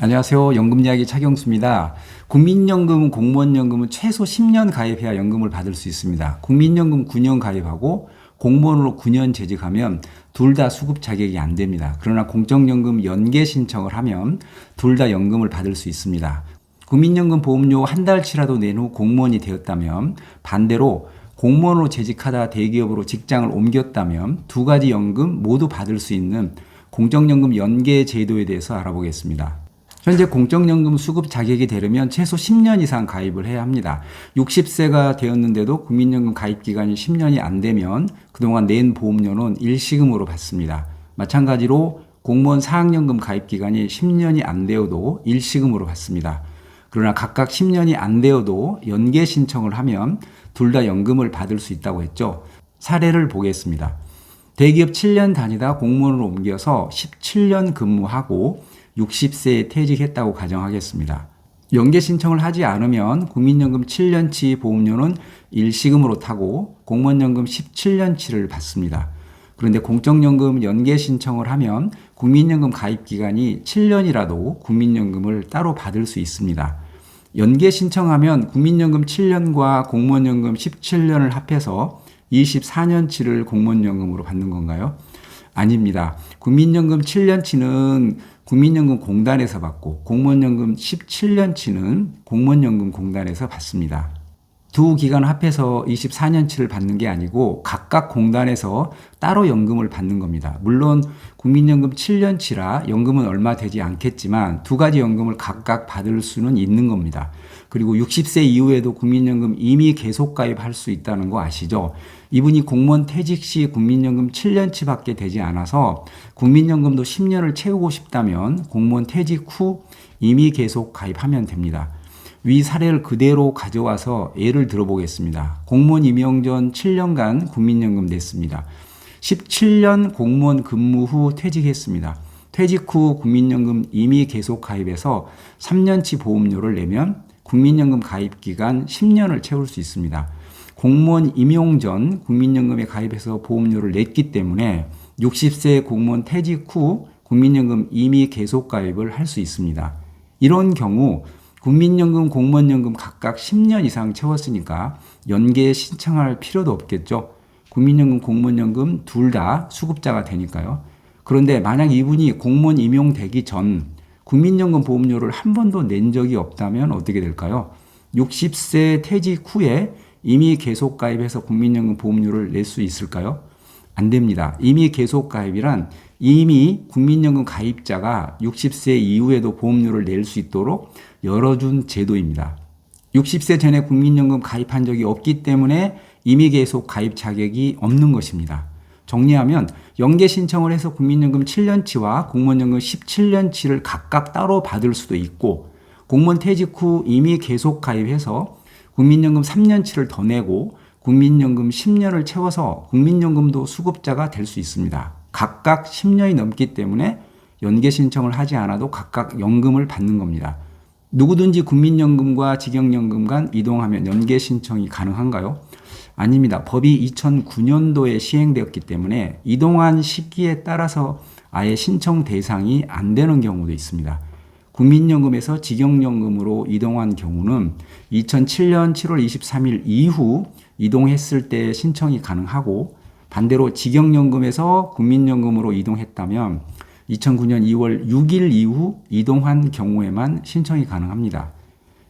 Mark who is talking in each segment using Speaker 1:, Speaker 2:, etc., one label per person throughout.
Speaker 1: 안녕하세요. 연금 이야기 차경수입니다. 국민연금, 공무원연금은 최소 10년 가입해야 연금을 받을 수 있습니다. 국민연금 9년 가입하고 공무원으로 9년 재직하면 둘 다 수급 자격이 안 됩니다. 그러나 공적연금 연계 신청을 하면 둘 다 연금을 받을 수 있습니다. 국민연금 보험료 한 달치라도 낸 후 공무원이 되었다면 반대로 공무원으로 재직하다 대기업으로 직장을 옮겼다면 두 가지 연금 모두 받을 수 있는 공적연금 연계 제도에 대해서 알아보겠습니다. 현재 공적연금 수급 자격이 되려면 최소 10년 이상 가입을 해야 합니다. 60세가 되었는데도 국민연금 가입 기간이 10년이 안 되면 그동안 낸 보험료는 일시금으로 받습니다. 마찬가지로 공무원 사학연금 가입 기간이 10년이 안 되어도 일시금으로 받습니다. 그러나 각각 10년이 안 되어도 연계 신청을 하면 둘 다 연금을 받을 수 있다고 했죠. 사례를 보겠습니다. 대기업 7년 다니다 공무원으로 옮겨서 17년 근무하고 60세에 퇴직했다고 가정하겠습니다. 연계 신청을 하지 않으면 국민연금 7년치 보험료는 일시금으로 타고 공무원연금 17년치를 받습니다. 그런데 공적연금 연계 신청을 하면 국민연금 가입 기간이 7년이라도 국민연금을 따로 받을 수 있습니다. 연계 신청하면 국민연금 7년과 공무원연금 17년을 합해서 24년치를 공무원연금으로 받는 건가요? 아닙니다. 국민연금 7년치는 국민연금 공단에서 받고 공무원연금 17년치는 공무원연금 공단에서 받습니다. 두 기간 합해서 24년치를 받는 게 아니고 각각 공단에서 따로 연금을 받는 겁니다. 물론 국민연금 7년치라 연금은 얼마 되지 않겠지만 두 가지 연금을 각각 받을 수는 있는 겁니다. 그리고 60세 이후에도 국민연금 이미 계속 가입할 수 있다는 거 아시죠? 이분이 공무원 퇴직 시 국민연금 7년치 밖에 되지 않아서 국민연금도 10년을 채우고 싶다면 공무원 퇴직 후 이미 계속 가입하면 됩니다. 위 사례를 그대로 가져와서 예를 들어보겠습니다. 공무원 임용 전 7년간 국민연금 냈습니다. 17년 공무원 근무 후 퇴직했습니다. 퇴직 후 국민연금 이미 계속 가입해서 3년치 보험료를 내면 국민연금 가입 기간 10년을 채울 수 있습니다. 공무원 임용 전 국민연금에 가입해서 보험료를 냈기 때문에 60세 공무원 퇴직 후 국민연금 이미 계속 가입을 할 수 있습니다. 이런 경우 국민연금, 공무원연금 각각 10년 이상 채웠으니까 연계 신청할 필요도 없겠죠. 국민연금, 공무원연금 둘 다 수급자가 되니까요. 그런데 만약 이분이 공무원 임용되기 전 국민연금 보험료를 한 번도 낸 적이 없다면 어떻게 될까요? 60세 퇴직 후에 이미 계속 가입해서 국민연금 보험료를 낼 수 있을까요? 안 됩니다. 이미 계속 가입이란 이미 국민연금 가입자가 60세 이후에도 보험료를 낼 수 있도록 열어준 제도입니다. 60세 전에 국민연금 가입한 적이 없기 때문에 이미 계속 가입 자격이 없는 것입니다. 정리하면 연계 신청을 해서 국민연금 7년치와 공무원연금 17년치를 각각 따로 받을 수도 있고 공무원 퇴직 후 이미 계속 가입해서 국민연금 3년치를 더 내고 국민연금 10년을 채워서 국민연금도 수급자가 될 수 있습니다. 각각 10년이 넘기 때문에 연계 신청을 하지 않아도 각각 연금을 받는 겁니다. 누구든지 국민연금과 직영연금 간 이동하면 연계 신청이 가능한가요? 아닙니다. 법이 2009년도에 시행되었기 때문에 이동한 시기에 따라서 아예 신청 대상이 안 되는 경우도 있습니다. 국민연금에서 직영연금으로 이동한 경우는 2007년 7월 23일 이후 이동했을 때 신청이 가능하고 반대로 직영연금에서 국민연금으로 이동했다면 2009년 2월 6일 이후 이동한 경우에만 신청이 가능합니다.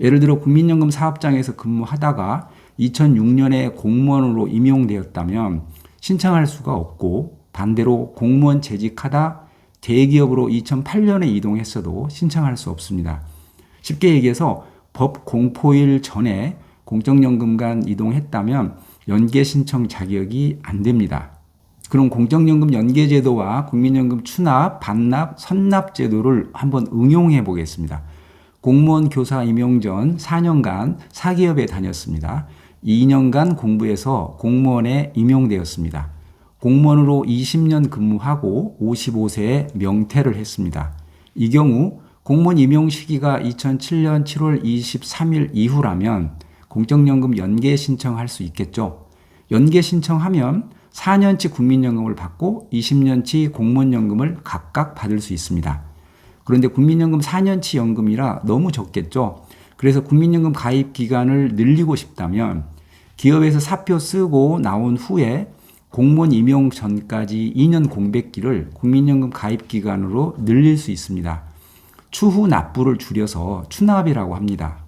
Speaker 1: 예를 들어 국민연금 사업장에서 근무하다가 2006년에 공무원으로 임용되었다면 신청할 수가 없고 반대로 공무원 재직하다 대기업으로 2008년에 이동했어도 신청할 수 없습니다. 쉽게 얘기해서 법 공포일 전에 공적연금 간 이동했다면 연계 신청 자격이 안 됩니다. 그럼 공적연금 연계제도와 국민연금 추납, 반납, 선납 제도를 한번 응용해 보겠습니다. 공무원 교사 임용 전 4년간 사기업에 다녔습니다. 2년간 공부해서 공무원에 임용되었습니다. 공무원으로 20년 근무하고 55세에 명퇴를 했습니다. 이 경우 공무원 임용 시기가 2007년 7월 23일 이후라면 공적연금 연계 신청할 수 있겠죠. 연계 신청하면 4년치 국민연금을 받고 20년치 공무원연금을 각각 받을 수 있습니다. 그런데 국민연금 4년치 연금이라 너무 적겠죠. 그래서 국민연금 가입 기간을 늘리고 싶다면 기업에서 사표 쓰고 나온 후에 공무원 임용 전까지 2년 공백기를 국민연금 가입 기간으로 늘릴 수 있습니다. 추후 납부를 줄여서 추납이라고 합니다.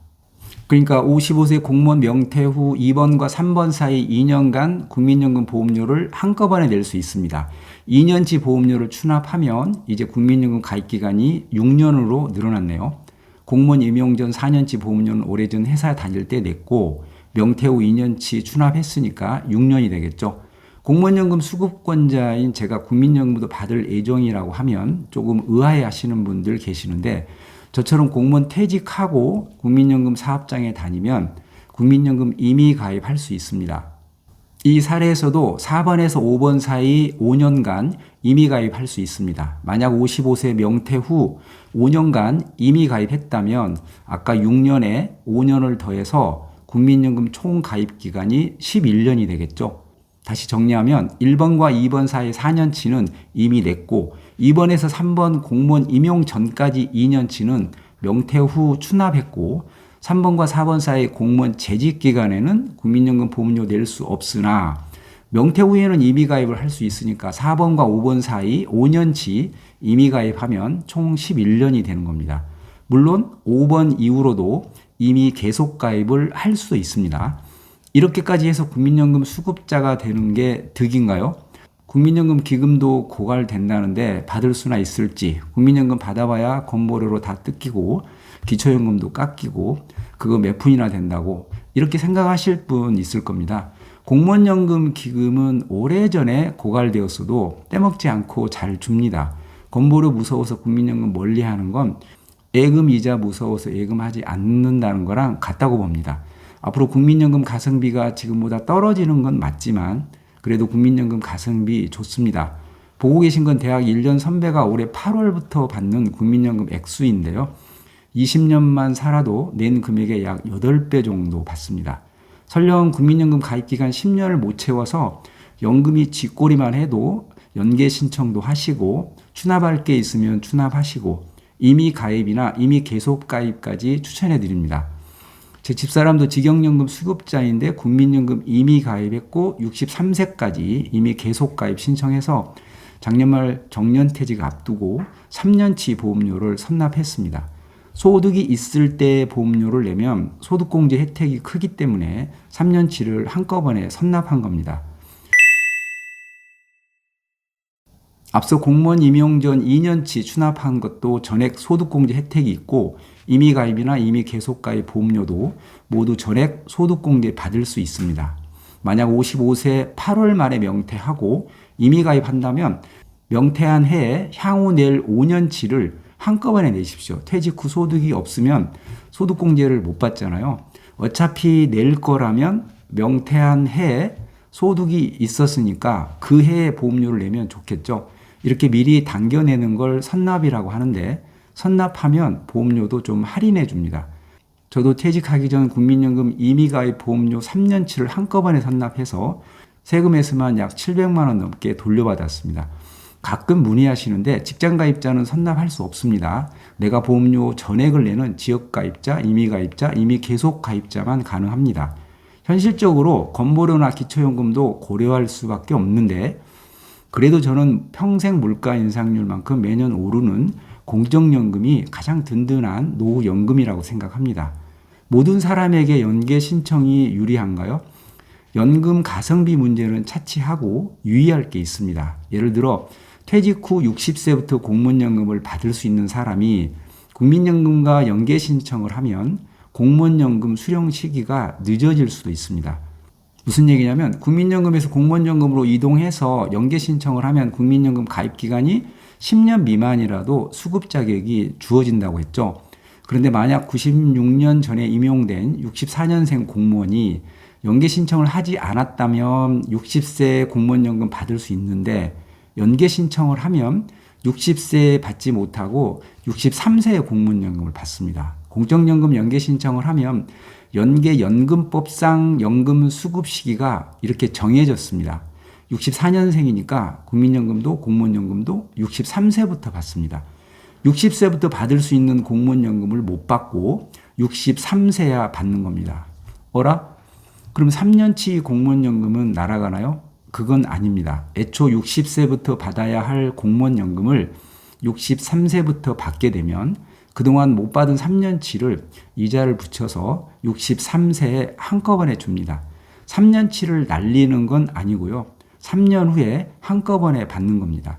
Speaker 1: 그러니까 55세 공무원 명퇴 후 2번과 3번 사이 2년간 국민연금 보험료를 한꺼번에 낼 수 있습니다. 2년치 보험료를 추납하면 이제 국민연금 가입 기간이 6년으로 늘어났네요. 공무원 임용 전 4년치 보험료는 오래전 회사 다닐 때 냈고 명퇴 후 2년치 추납했으니까 6년이 되겠죠. 공무원연금 수급권자인 제가 국민연금도 받을 예정이라고 하면 조금 의아해 하시는 분들 계시는데 저처럼 공무원 퇴직하고 국민연금 사업장에 다니면 국민연금 이미 가입할 수 있습니다. 이 사례에서도 4번에서 5번 사이 5년간 임의 가입할 수 있습니다. 만약 55세 명퇴 후 5년간 임의 가입했다면 아까 6년에 5년을 더해서 국민연금 총 가입 기간이 11년이 되겠죠. 다시 정리하면 1번과 2번 사이 4년치는 이미 냈고 2번에서 3번 공무원 임용 전까지 2년치는 명퇴 후 추납했고 3번과 4번 사이 공무원 재직 기간에는 국민연금 보험료 낼 수 없으나 명퇴 후에는 임의 가입을 할 수 있으니까 4번과 5번 사이 5년치 임의 가입하면 총 11년이 되는 겁니다. 물론 5번 이후로도 이미 계속 가입을 할 수도 있습니다. 이렇게까지 해서 국민연금 수급자가 되는 게 득인가요? 국민연금 기금도 고갈된다는데 받을 수나 있을지 국민연금 받아봐야 건보료로 다 뜯기고 기초연금도 깎이고 그거 몇 푼이나 된다고 이렇게 생각하실 분 있을 겁니다. 공무원연금 기금은 오래전에 고갈되었어도 떼먹지 않고 잘 줍니다. 건보료 무서워서 국민연금 멀리 하는 건 예금 이자 무서워서 예금하지 않는다는 거랑 같다고 봅니다. 앞으로 국민연금 가성비가 지금보다 떨어지는 건 맞지만 그래도 국민연금 가성비 좋습니다. 보고 계신 건 대학 1년 선배가 올해 8월부터 받는 국민연금 액수인데요. 20년만 살아도 낸 금액의 약 8배 정도 받습니다. 설령 국민연금 가입 기간 10년을 못 채워서 연금이 쥐꼬리만 해도 연계 신청도 하시고 추납할 게 있으면 추납하시고 이미 가입이나 이미 계속 가입까지 추천해 드립니다. 제 집사람도 직영연금 수급자인데 국민연금 이미 가입했고 63세까지 이미 계속 가입 신청해서 작년 말 정년퇴직 앞두고 3년치 보험료를 선납했습니다. 소득이 있을 때 보험료를 내면 소득공제 혜택이 크기 때문에 3년치를 한꺼번에 선납한 겁니다. 앞서 공무원 임용 전 2년치 추납한 것도 전액 소득공제 혜택이 있고 이미 가입이나 이미 계속 가입 보험료도 모두 전액 소득공제 받을 수 있습니다. 만약 55세 8월 말에 명퇴하고 이미 가입한다면 명퇴한 해에 향후 낼 5년치를 한꺼번에 내십시오. 퇴직 후 소득이 없으면 소득공제를 못 받잖아요. 어차피 낼 거라면 명퇴한 해에 소득이 있었으니까 그 해에 보험료를 내면 좋겠죠. 이렇게 미리 당겨내는 걸 선납이라고 하는데 선납하면 보험료도 좀 할인해 줍니다. 저도 퇴직하기 전 국민연금 임의가입 보험료 3년치를 한꺼번에 선납해서 세금에서만 약 700만 원 넘게 돌려받았습니다. 가끔 문의하시는데 직장가입자는 선납할 수 없습니다. 내가 보험료 전액을 내는 지역가입자, 임의가입자, 임의 계속가입자만 가능합니다. 현실적으로 건보료나 기초연금도 고려할 수밖에 없는데 그래도 저는 평생 물가 인상률만큼 매년 오르는 공적연금이 가장 든든한 노후연금이라고 생각합니다. 모든 사람에게 연계 신청이 유리한가요? 연금 가성비 문제는 차치하고 유의할 게 있습니다. 예를 들어 퇴직 후 60세부터 공무원연금을 받을 수 있는 사람이 국민연금과 연계 신청을 하면 공무원연금 수령 시기가 늦어질 수도 있습니다. 무슨 얘기냐면 국민연금에서 공무원연금으로 이동해서 연계 신청을 하면 국민연금 가입 기간이 10년 미만이라도 수급 자격이 주어진다고 했죠. 그런데 만약 96년 전에 임용된 64년생 공무원이 연계 신청을 하지 않았다면 60세 공무원연금 받을 수 있는데 연계 신청을 하면 60세 받지 못하고 63세의 공무원연금을 받습니다. 공적연금 연계 신청을 하면 연계 연금법상 연금 수급 시기가 이렇게 정해졌습니다. 64년생이니까 국민연금도 공무원연금도 63세부터 받습니다. 60세부터 받을 수 있는 공무원연금을 못 받고 63세야 받는 겁니다. 어라? 그럼 3년치 공무원연금은 날아가나요? 그건 아닙니다. 애초 60세부터 받아야 할 공무원연금을 63세부터 받게 되면 그동안 못 받은 3년치를 이자를 붙여서 63세에 한꺼번에 줍니다. 3년치를 날리는 건 아니고요. 3년 후에 한꺼번에 받는 겁니다.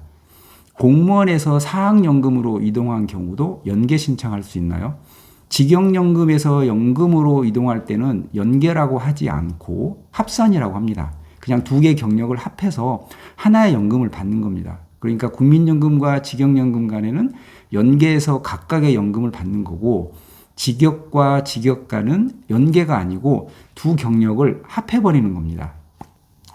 Speaker 1: 공무원에서 사학연금으로 이동한 경우도 연계 신청할 수 있나요? 직영연금에서 연금으로 이동할 때는 연계라고 하지 않고 합산이라고 합니다. 그냥 두 개 경력을 합해서 하나의 연금을 받는 겁니다. 그러니까 국민연금과 직영연금 간에는 연계해서 각각의 연금을 받는 거고 직역과 직역간은 연계가 아니고 두 경력을 합해버리는 겁니다.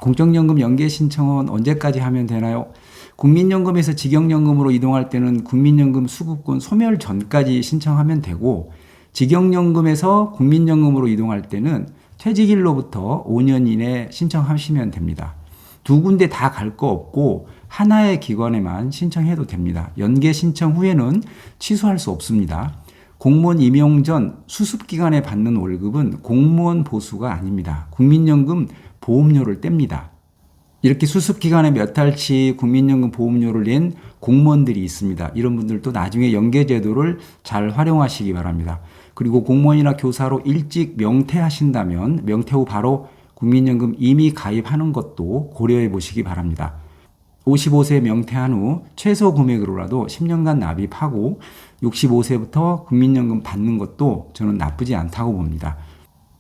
Speaker 1: 공적연금 연계 신청은 언제까지 하면 되나요? 국민연금에서 직영연금으로 이동할 때는 국민연금 수급권 소멸 전까지 신청하면 되고 직영연금에서 국민연금으로 이동할 때는 퇴직일로부터 5년 이내 신청하시면 됩니다. 두 군데 다 갈 거 없고 하나의 기관에만 신청해도 됩니다. 연계 신청 후에는 취소할 수 없습니다. 공무원 임용 전 수습 기간에 받는 월급은 공무원 보수가 아닙니다. 국민연금 보험료를 뗍니다. 이렇게 수습 기간에 몇 달치 국민연금 보험료를 낸 공무원들이 있습니다. 이런 분들도 나중에 연계 제도를 잘 활용하시기 바랍니다. 그리고 공무원이나 교사로 일찍 명퇴하신다면 명퇴 후 바로 국민연금 이미 가입하는 것도 고려해 보시기 바랍니다. 55세 명퇴한 후 최소 금액으로라도 10년간 납입하고 65세부터 국민연금 받는 것도 저는 나쁘지 않다고 봅니다.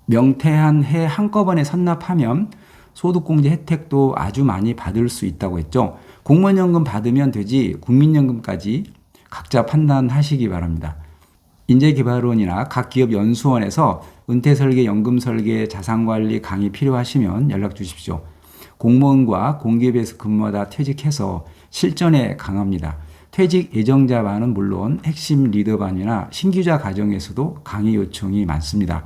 Speaker 1: 명퇴한 해 한꺼번에 선납하면 소득공제 혜택도 아주 많이 받을 수 있다고 했죠. 공무원연금 받으면 되지 국민연금까지 각자 판단하시기 바랍니다. 인재개발원이나 각 기업 연수원에서 은퇴설계, 연금설계, 자산관리 강의 필요하시면 연락 주십시오. 공무원과 공기업에서 근무하다 퇴직해서 실전에 강합니다. 퇴직 예정자반은 물론 핵심 리더반이나 신규자 가정에서도 강의 요청이 많습니다.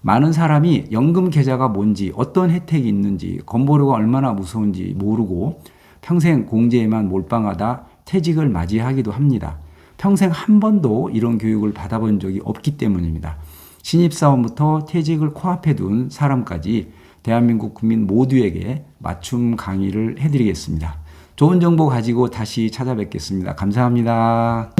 Speaker 1: 많은 사람이 연금 계좌가 뭔지, 어떤 혜택이 있는지, 건보료가 얼마나 무서운지 모르고 평생 공제에만 몰빵하다 퇴직을 맞이하기도 합니다. 평생 한 번도 이런 교육을 받아본 적이 없기 때문입니다. 신입사원부터 퇴직을 코앞에 둔 사람까지 대한민국 국민 모두에게 맞춤 강의를 해드리겠습니다. 좋은 정보 가지고 다시 찾아뵙겠습니다. 감사합니다.